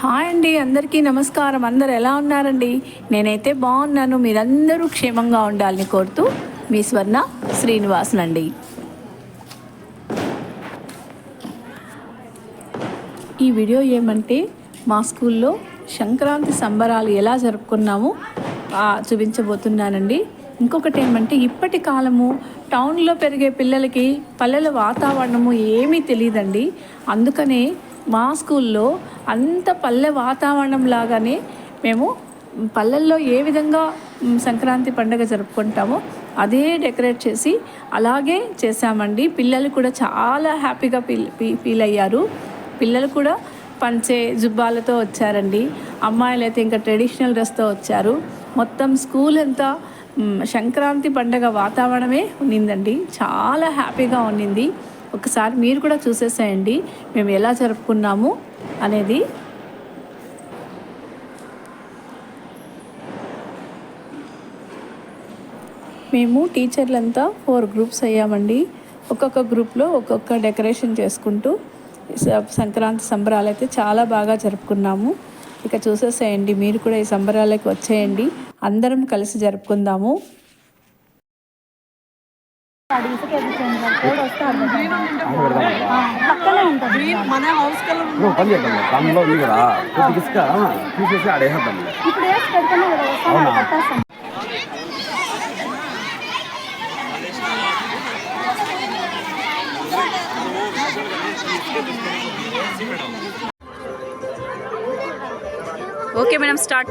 Hi అండి అందరికీ నమస్కారం. అందరు ఎలా ఉన్నారండి? నేనైతే బాగున్నాను. మీరందరూ క్షేమంగా ఉండాలని కోరుతూ మీ స్వర్ణ శ్రీనివాసన్ అండి. ఈ వీడియో ఏమంటే మా స్కూల్లో సంక్రాంతి సంబరాలు ఎలా జరుపుకున్నామో చూపించబోతున్నానండి. ఇంకొకటి ఏమంటే ఇప్పటి కాలము టౌన్లో పెరిగే పిల్లలకి పల్లెల వాతావరణము ఏమీ తెలియదండి అందుకనే మా స్కూల్లో అంత పల్లె వాతావరణం లాగానే మేము పల్లెల్లో ఏ విధంగా సంక్రాంతి పండుగ జరుపుకుంటామో అదే డెకరేట్ చేసి అలాగే చేశామండి. పిల్లలు కూడా చాలా హ్యాపీగా ఫీల్ ఫీల్ అయ్యారు. పిల్లలు కూడా పంచే జుబ్బాలతో వచ్చారండి. అమ్మాయిలు అయితే ఇంకా ట్రెడిషనల్ డ్రెస్తో వచ్చారు. మొత్తం స్కూల్ అంతా సంక్రాంతి పండగ వాతావరణమే ఉన్నిందండి చాలా హ్యాపీగా ఉన్నింది ఒకసారి మీరు కూడా చూసేసేయండి. మేము ఎలా జరుపుకున్నాము అనేది. మేము టీచర్లంతా ఫోర్ గ్రూప్స్ అయ్యామండి. ఒక్కొక్క గ్రూప్లో ఒక్కొక్క డెకరేషన్ చేసుకుంటూ సంక్రాంతి సంబరాలు అయితే చాలా బాగా జరుపుకున్నాము. ఇక చూసేసేయండి మీరు కూడా ఈ సంబరాలకి వచ్చేయండి. అందరం కలిసి జరుపుకుందాము. మన హౌస్ కలర్ నువ్వు పని చేద్దాం దానిలో ఉంది కదా కొద్దిగా ఇసుక తీసేసి ఆడేసేద్దాం ఇప్పుడు వేసి కదా వస్తాను కట్టేస్తాం ఓకే మేడం స్టార్ట్.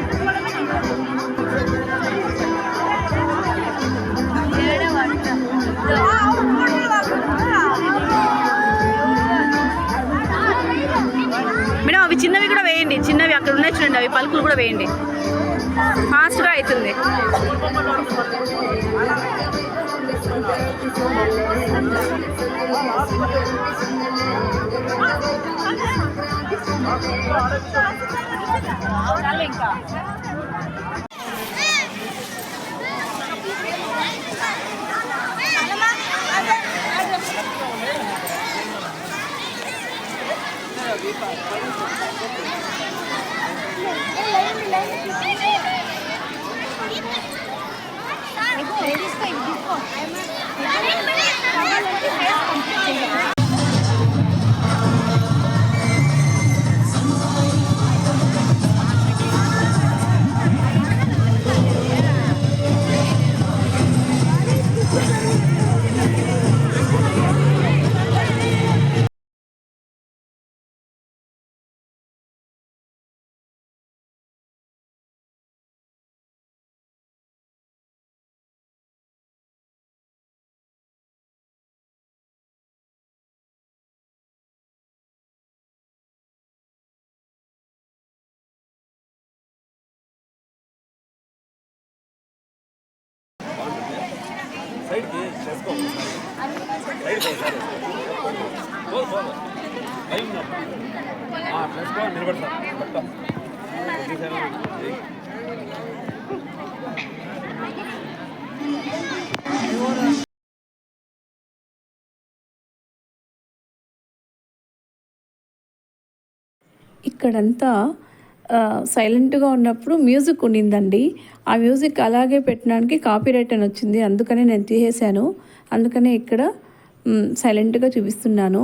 ఉన్నాయి చూడండి అవి పలుకులు కూడా వేయండి ఫాస్ట్గా అవుతుంది I go, I before. ఇక్కడంతా సైలెంట్గా ఉన్నప్పుడు మ్యూజిక్ ఉండిందండి. ఆ మ్యూజిక్ అలాగే పెట్టడానికి కాపీరైట్ అని వచ్చింది. అందుకనే నేను తీసేశాను. అందుకనే ఇక్కడ సైలెంట్గా చూపిస్తున్నాను.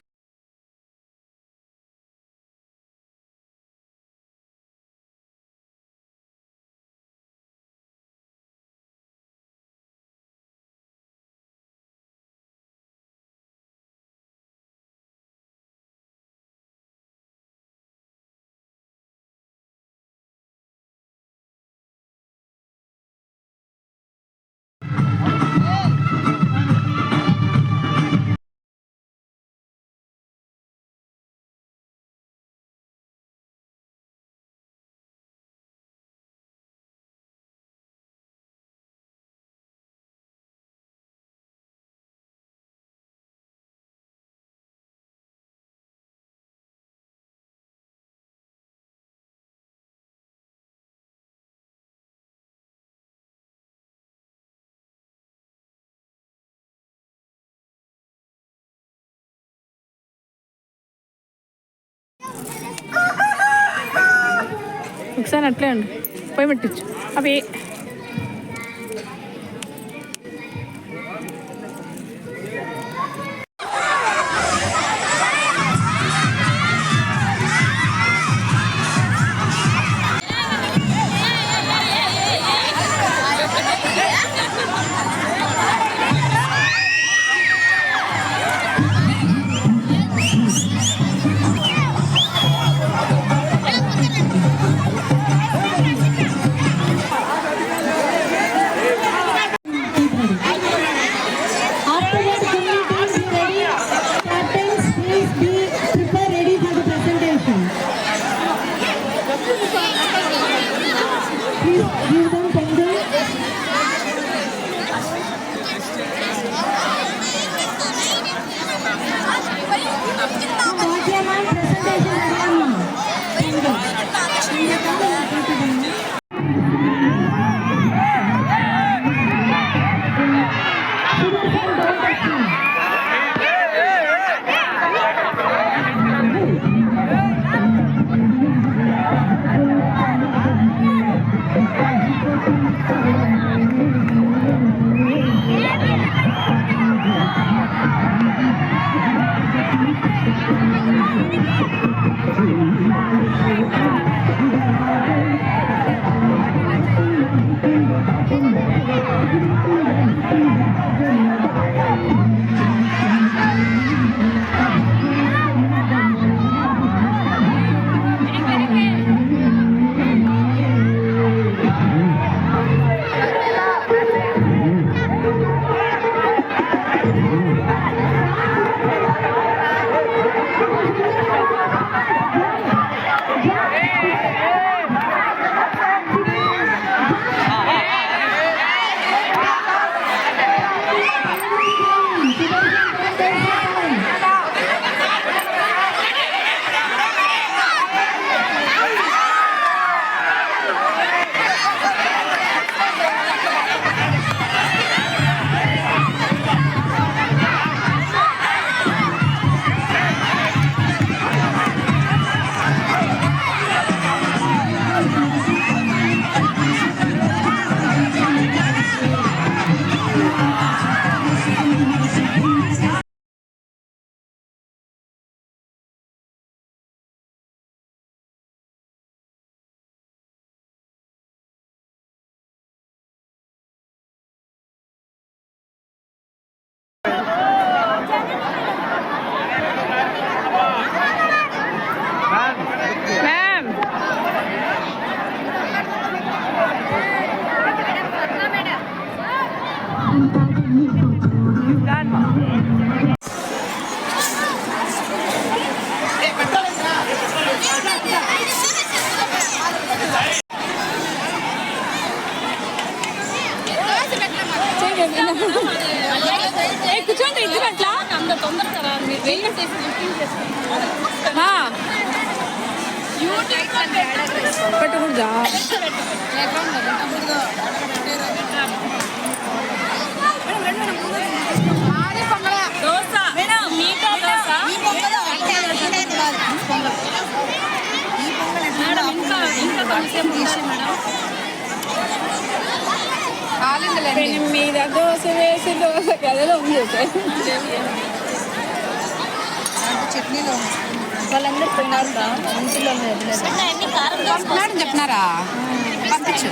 ఒకసారి అట్లే అండి పోయి పెట్టచ్చు అవి మీద దోశ వేసి దోశ కదలో ఉంది చట్నీలో వాళ్ళందరూ తిన్నారు చెప్తున్నారా কিছু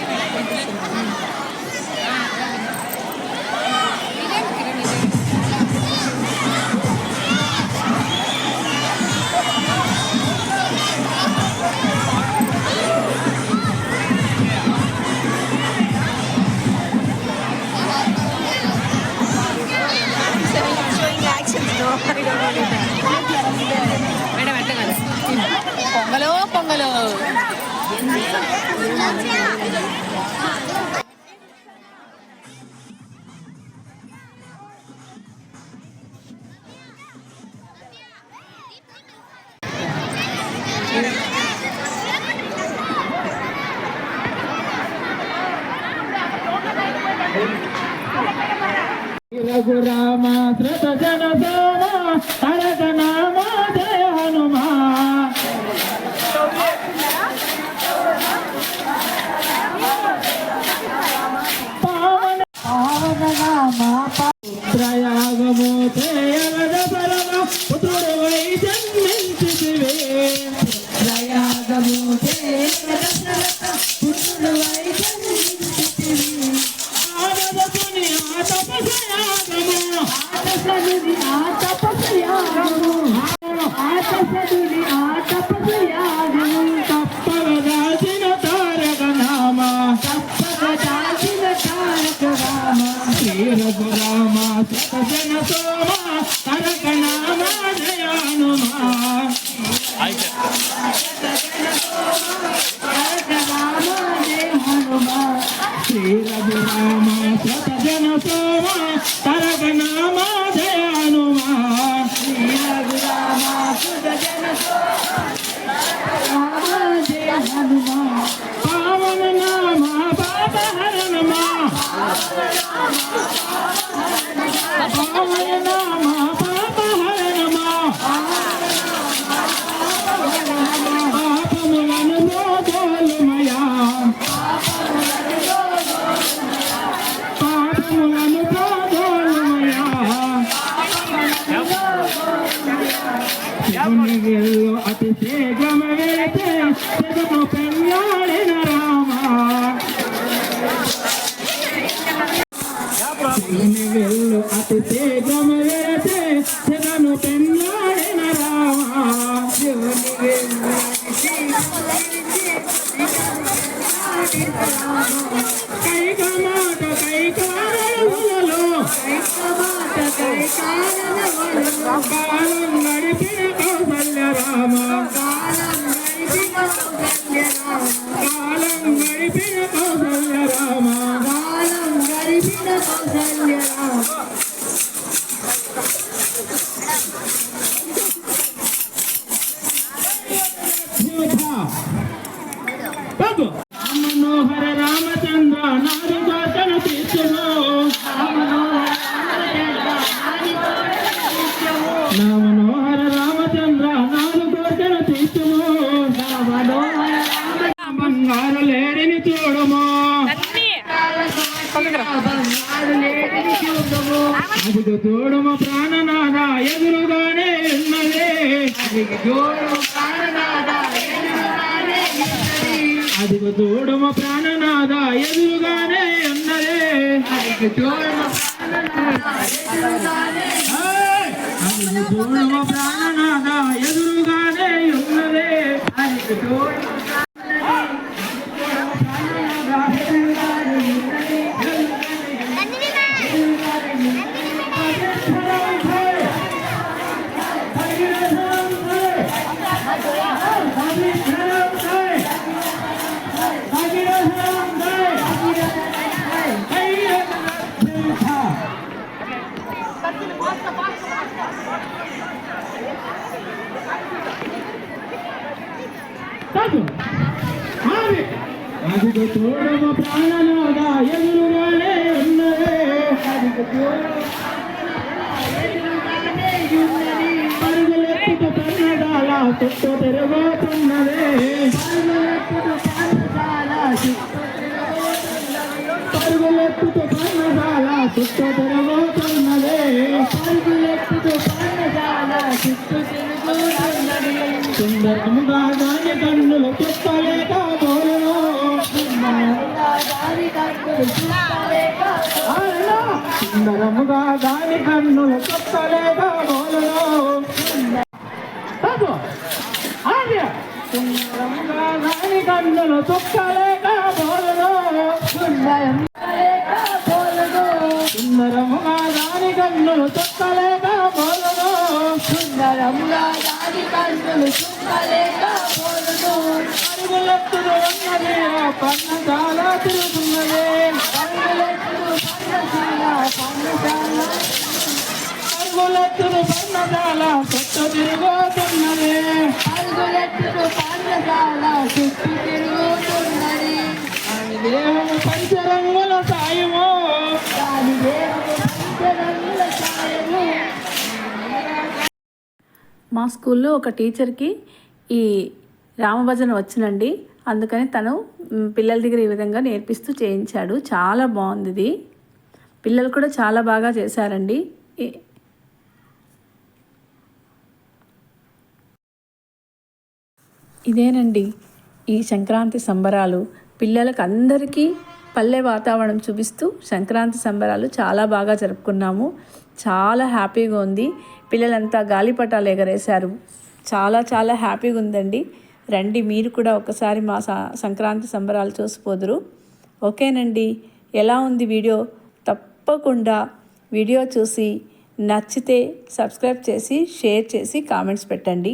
రఘురామ శ్రత జన సేవ హర આ તપસ્યા આ તપસ્યા આ તપસ્યા Christ. ప్రాణనాథ ఎదురుగానే ఉన్నదే! అదిగో చూడము ప్రాణనాథ ఎదురుగానే ఉన్నదే అదిగో చూడమ ప్రాణనాద ఎదురుగానే ఉన్నదే. అదిగో చూడమ పరుగులెత్తుకు కన్నడాల చుట్టూ తిరగబోతున్నదే పరుగులెత్తుకు కన్నడాల చుట్టూ తిరగబోతున్నదే పరుగులెత్తుకు కన్నడాల చుట్టూ సుందరముగా దాని కన్నులు చెప్పలేక సుందరముగా దాని కన్నులు చెప్పలేక బోలను బాబు ఆర్య. సుందరముగా దాని కన్నులు చొక్కలేక బోలను సుందరముగా దాని కన్నులు చొక్కలేక బోలను పరుగులెత్తుడు ఉన్నది పన్న చాలా తిరుగుతున్నది. పరుగులెత్తుడు పన్న చాలా కొత్త తిరుగుతున్నది. ఆమె దేహము పంచరంగుల సాయము. మా స్కూల్లో ఒక టీచర్కి ఈ రామభజన వచ్చినండి అందుకని తను పిల్లల దగ్గర ఈ విధంగా నేర్పిస్తూ చేయించాడు. చాలా బాగుంది పిల్లలు కూడా చాలా బాగా చేశారండి. ఇదేనండి. ఈ సంక్రాంతి సంబరాలు పిల్లలకు అందరికీ పల్లె వాతావరణం చూపిస్తూ సంక్రాంతి సంబరాలు చాలా బాగా జరుపుకున్నాము. చాలా హ్యాపీగా ఉంది. పిల్లలంతా గాలిపటాలు ఎగరేశారు. చాలా చాలా హ్యాపీగా ఉందండి. రండి మీరు కూడా ఒకసారి మా సంక్రాంతి సంబరాలు చూసిపోదురు. ఓకేనండి. ఎలా ఉంది వీడియో? తప్పకుండా వీడియో చూసి నచ్చితే సబ్స్క్రైబ్ చేసి షేర్ చేసి కామెంట్స్ పెట్టండి.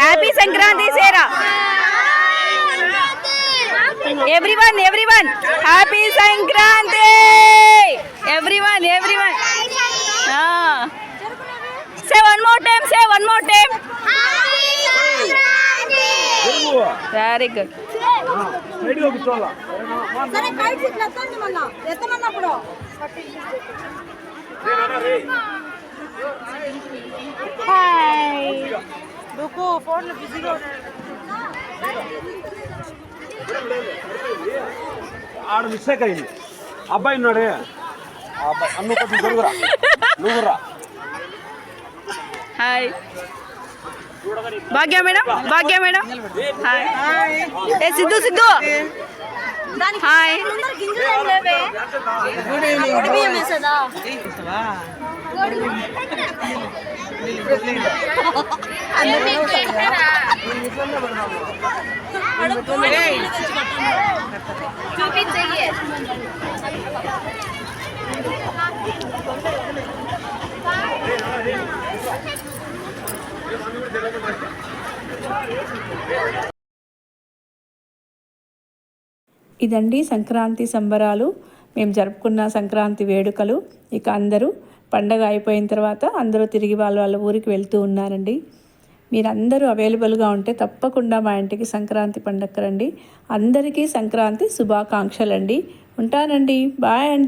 హ్యాపీ సంక్రాంతి సేరా everyone everyone happy Sankranti everyone everyone say one more time say one more time very good సైడ్గా కూర్చోవాలా ఆడ మిస్టేక్ అయింది అబ్బాయి ఉన్నాడే ఆ అబ్బాయి అన్ను కొంచెం జరుగురా నువ్వు రా hi Bhagya madam Bhagya madam hi ఏ సిద్ధు సిద్ధు హాయ్ ఇదండి సంక్రాంతి సంబరాలు. మేము జరుపుకున్న సంక్రాంతి వేడుకలు. ఇక అందరూ పండగ అయిపోయిన తర్వాత అందరూ తిరిగి వాళ్ళ వాళ్ళ ఊరికి వెళ్తూ ఉన్నారండి. మీరందరూ అవైలబుల్గా ఉంటే తప్పకుండా మా ఇంటికి సంక్రాంతి పండగ రండి అందరికీ సంక్రాంతి శుభాకాంక్షలండి. ఉంటానండి. బాయ్ అండి.